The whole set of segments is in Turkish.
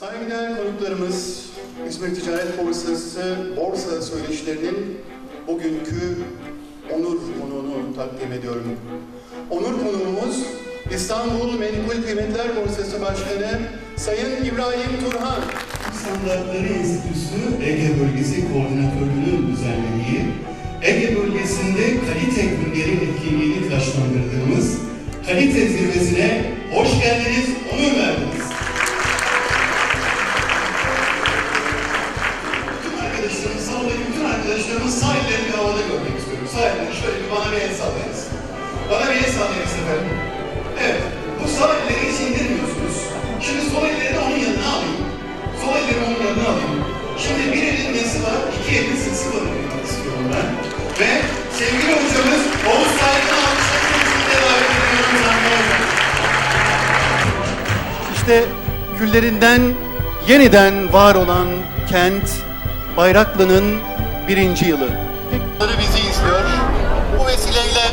Saygıdeğer konuklarımız, İzmir Ticaret Borsası borsa söyleşilerinin bugünkü onur konuğunu takdim ediyorum. Onur konuğumuz İstanbul Menkul Kıymetler Borsası Başkanı Sayın İbrahim Turhan. Standartları Enstitüsü Ege Bölgesi Koordinatörlüğü'nün düzenlediği Ege bölgesinde kalite günleri etkinliğini taşlandırdığımız kalite zirvesine hoş geldiniz, salondaki bütün arkadaşlarımız sahillerini havada görmek istiyorum. Sahilleri şöyle bir bana bir el sallayınız. Bana bir el sallayınız efendim. Evet, bu sahilleri hiç indirmiyorsunuz. Şimdi sol elleri de onun yanına alayım. Sol elleri onun yanına alayım. Şimdi bir elin nesi var, iki elin sesi var demek istiyorum ben. Ve sevgili hocamız Oğuz Saygın alkışlarını ediyorum arkadaşlar. İşte küllerinden yeniden var olan kent Bayraklı'nın birinci yılı. bizi izliyor. Bu vesileyle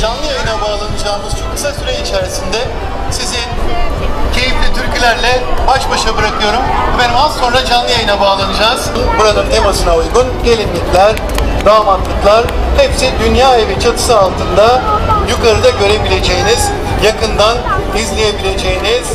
canlı yayına bağlanacağımız şu kısa süre içerisinde sizi keyifli türkülerle baş başa bırakıyorum. Efendim az sonra canlı yayına bağlanacağız. Buranın temasına uygun gelinlikler, damatlıklar hepsi dünya evi çatısı altında yukarıda görebileceğiniz, yakından izleyebileceğiniz,